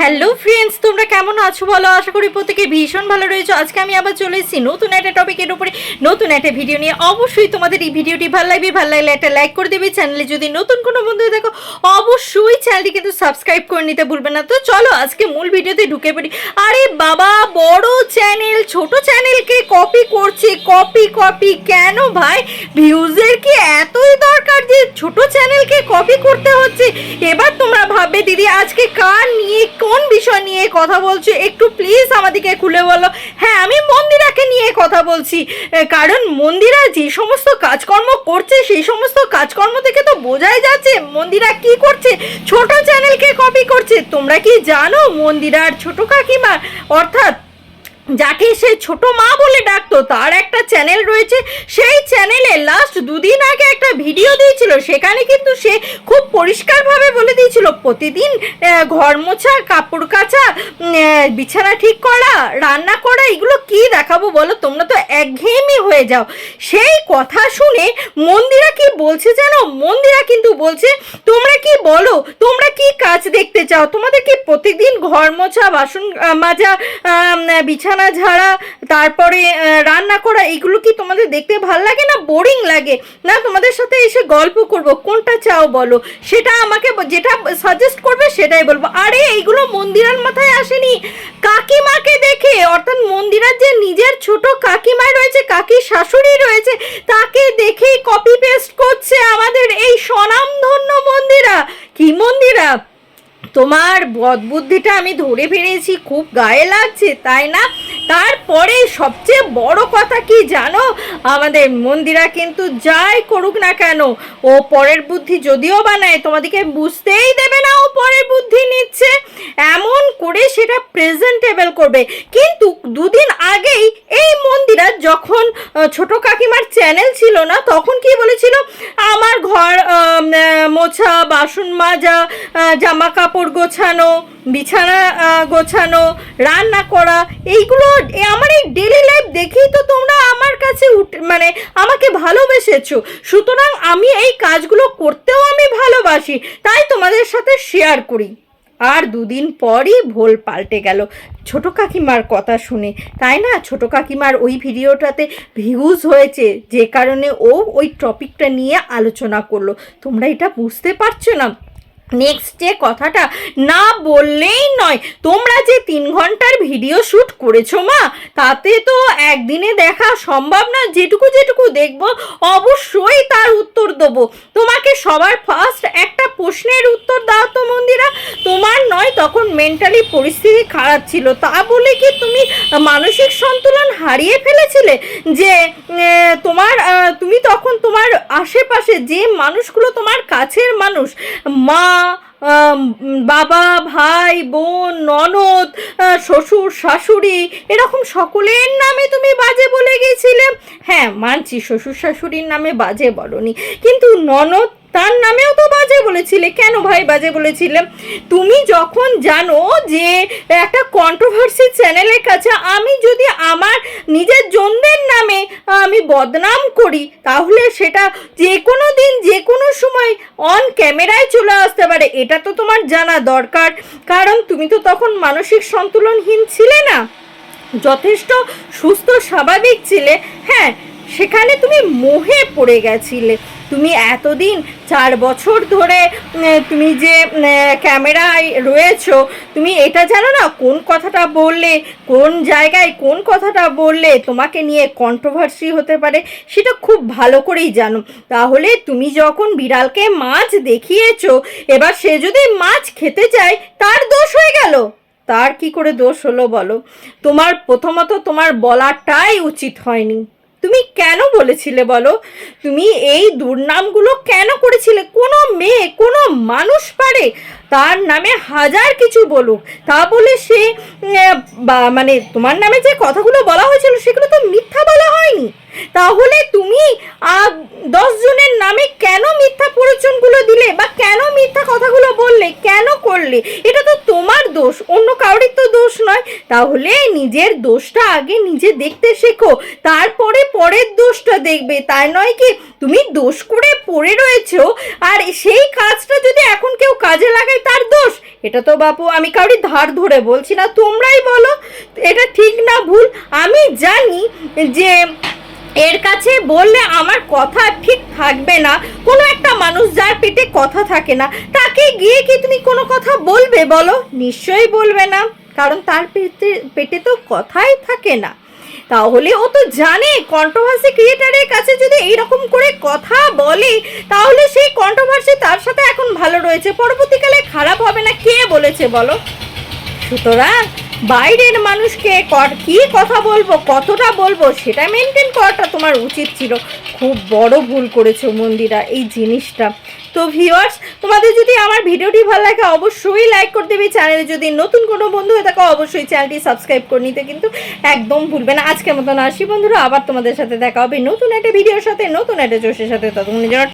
Hello friends তোমরা কেমন আছো বলো? আশা করি প্রত্যেকে ভীষণ ভালো রয়েছো। আজকে আমি আবার চলে এসেছি নতুন একটা টপিকের উপরে, নতুন একটা ভিডিও নিয়ে। অবশ্যই তোমাদের এই ভিডিওটি ভালো লাগবে, ভালো লাগলে একটা লাইক করে দেবে। চ্যানেলে যদি নতুন কোনো বন্ধু দেখো অবশ্যই চ্যানেলটি কিন্তু সাবস্ক্রাইব করে নিতে ভুলবে না। তো চলো, আজকে মূল ভিডিওতে ঢুকে পড়ি। আরে বাবা, বড় চ্যানেল ছোট চ্যানেলকে কপি করছে? কপি কপি কেন ভাই? ভিউজের কি এতই দরকার যে ছোট চ্যানেলকে কপি করতে হচ্ছে। এবার তোমরা ভাববে, দিদি, আজকে কার নিয়ে, কোন বিষয় নিয়ে কথা বলছো? একটু প্লিজ আমাদেরকে খুলে বলো। হ্যাঁ আমি মন্দিরাকে নিয়ে কথা বলছি। কারণ মন্দিরা যে সমস্ত কাজকর্ম করছে, সেই সমস্ত কাজকর্ম থেকে তো বোঝাই যাচ্ছে মন্দিরা কি করছে। ছোট চ্যানেলকে কপি করছে। তোমরা কি জানো মন্দিরার ছোট কাকিমা? অর্থাৎ যাকে সে ছোট মা বলে ডাকতো তার একটা চ্যানেল রয়েছে। সেই চ্যানেলে লাস্ট দুদিন আগে একটা ভিডিও দিয়েছিল। সেখানে কিন্তু সে খুব পরিষ্কারভাবে বলে দিয়েছিল প্রতিদিন ঘর মোছা কাপড় কাচা বিছানা ঠিক করা রান্না করা এগুলো কি দেখাবো বলো? তোমরা তো একঘেয়েমি হয়ে যাও। সেই কথা শুনে মন্দিরা কি বলছে জানো? মন্দিরা কিন্তু বলছে তোমরা কি বলো? তোমরা কি কাজ দেখতে চাও? তোমাদের কি প্রতিদিন ঘর মোছা বাসন মাজা আম, বিছানা ঝাড়া, তারপরে রান্না করা, এগুলো কি তোমাদের দেখতে ভালো লাগে না বোরিং লাগে? না তোমাদের সাথে এসে গল্প করব? কোনটা চাও বলো? সেটা আমাকে যেটা সাজেস্ট করবে সেটাই বলব। আরে, এইগুলো মন্দিরার মাথায় আসেনি। কাকিমাকে দেখে, অর্থাৎ মন্দিরার যে নিজের ছোট কাকিমা রয়েছে, কাকি শাশুড়ি রয়েছে, তাকে দেখেই কপি পেস্ট করছে আমাদের এই স্বনামধন্য মন্দিরা। কি মন্দিরা? তোমার বদবুদ্ধিটা আমি ধরে ফেলেছি, খুব গায়ে লাগছে, তাই না? তারপরে সবচেয়ে বড় কথা কি জানো? আমাদের মন্দিরা কিন্তু যাই করুক না কেন, ও পরের বুদ্ধি যদিও বানায়, তোমাদেরকে বুঝতেই দেবে না ও পরের বুদ্ধি নিচ্ছে। এমন করে সেটা প্রেজেন্টেবল করবে। কিন্তু দুদিন আগেই এই মন্দিরা যখন ছোট কাকিমার চ্যানেল ছিল না, তখন কি বলেছিল? আমার ঘর মোছা, বাসন মাজা জামা কাপড় গোছানো, বিছানা গোছানো, রান্না করা, এইগুলো আমার এই ডেলি লাইফ দেখেই তো তোমরা আমার কাছে মানে আমাকে ভালোবেসেছো। সুতরাং আমি এই কাজগুলো করতেও আমি ভালোবাসি, তাই তোমাদের সাথে শেয়ার করি। আর দুদিন পরই ভোল পাল্টে গেল। ছোট কাকিমার কথা শুনে, তাই না? ছোট কাকিমার ওই ভিডিওটাতে ভিউজ হয়েছে, যে কারণে ও ওই টপিকটা নিয়ে আলোচনা করল। তোমরা এটা বুঝতে পারছ না? নেক্সট যে কথাটা না বললেই নয়, তোমরা যে তিন ঘণ্টার ভিডিও শ্যুট করেছ মা, তাতে তো একদিনে দেখা সম্ভব না, যেটুকু যেটুকু দেখব অবশ্যই তার উত্তর দেবো। তোমাকে সবার ফার্স্ট একটা প্রশ্নের উত্তর দাও তো মন্দিরা। তোমার নয়, তখন মেন্টালি পরিস্থিতি খারাপ ছিল। তা বলে কি তুমি মানসিক সন্তুলন হারিয়ে ফেলেছিলে? যে তোমার আহ, তুমি তখন তোমার আশেপাশে যে মানুষগুলো তোমার কাছের মানুষ, মা বাবা, ভাই, বোন, ননদ শ্বশুর, শাশুড়ি, এরকম সকলের নামে তুমি বাজে বলে গেছিলে? হ্যাঁ মানছি শ্বশুর, শাশুড়ির নামে বাজে বলনি। কিন্তু ননদ তার নামেও তো বাজে বলেছিলে। কেন ভাই বাজে বলেছিলে? তুমি যখন জানো যে একটা কন্ট্রোভার্সি চ্যানেলের কাছে আমি যদি আমার নিজের জনদের নামে আমি বদনাম করি, তাহলে সেটা যে কোনো দিন যে কোনো সময় অন ক্যামেরায় চলে আসতে পারে। এটা তো তোমার জানা দরকার। কারণ তুমি তো তখন মানসিক সন্তুলনহীন ছিলে না। যথেষ্ট সুস্থ স্বাভাবিক ছিলে। হ্যাঁ সেখানে তুমি মোহে পড়ে গেছিলে। তুমি এতদিন, চার বছর ধরে তুমি যে ক্যামেরায় রয়েছো, তুমি এটা জানো না? কোন কথাটা বললে, কোন জায়গায় কোন কথাটা বললে তোমাকে নিয়ে কন্ট্রোভার্সি হতে পারে? সেটা খুব ভালো করেই জানো। তাহলে তুমি যখন বিড়ালকে মাছ দেখিয়েছো, এবার সে যদি মাছ খেতে চায়, তার দোষ হয়ে গেল। তার কি করে দোষ হলো বলো? তোমার, প্রথমত তোমার বলাটাই উচিত হয়নি। তুমি কেন বলেছিলে বলো? তুমি এই দুর্নামগুলো কেন করেছিলে? কোনো মেয়ে, কোনো মানুষ পারে। তার নামে হাজার কিছু বলুক। তা বলে সে মানে তোমার নামে যে কথাগুলো বলা হয়েছিল, সেগুলো তো মিথ্যা বলা হয়নি। তাহলে তুমি দশ জনের নামে কেন মিথ্যা প্ররোচনগুলো দিলে বা কেন মিথ্যা কথাগুলো বললে, কেন করলে? এটা তো তোমার দোষ, অন্য কারোর তো দোষ নয়। তাহলে নিজের দোষটা আগে নিজে দেখতে শেখো। তারপরে পরের দোষটা দেখবে। তাই নয় কি, তুমি দোষ করে পড়ে রয়েছো। আর সেই কাজটা যদি এখন কেউ কাজে লাগায়, তার দোষ? এটা তো বাপু, আমি কাউরি ধার ধরে বলছি না, তোমরাই বলো। এটা ঠিক না ভুল? আমি জানি যে এর কাছে বললে আমার কথা ঠিক থাকবে না। কোনো একটা মানুষ যার পেটে কথা থাকে না, তাকে গিয়ে কি তুমি কোনো কথা বলবে বলো? নিশ্চয়ই বলবে না, কারণ তার পেটে পেটে তো কথাই থাকে না। তাহলে ও তো জানে কন্ট্রোভার্সি ক্রিয়েটারের কাছে যদি এইরকম করে কথা বলে, তাহলে সেই কন্ট্রোভার্সি তার সাথে এখন ভালো রয়েছে। পরবর্তীকালে খারাপ হবে না, কে বলেছে বলো? সুতরাং বাইরের মানুষকে কি কথা বলব, কতটা বলব, সেটা মেনটেন করাটা তোমার উচিত ছিল। খুব বড় ভুল করেছ মন্দিরা, এই জিনিসটা। তো ভিউয়ার্স তোমাদের যদি আমার ভিডিওটি ভালো লাগে, অবশ্যই লাইক করে দেবে। চ্যানেলে যদি নতুন কোনো বন্ধু হয়ে থাকো, অবশ্যই চ্যানেলটি সাবস্ক্রাইব করে নিতে কিন্তু একদম ভুলবে না। আজকের মতন আসি বন্ধুরা, আবার তোমাদের সাথে দেখা হবে নতুন একটা ভিডিওর সাথে, নতুন একটা জোশের সাথে। ততক্ষণ নিজেরা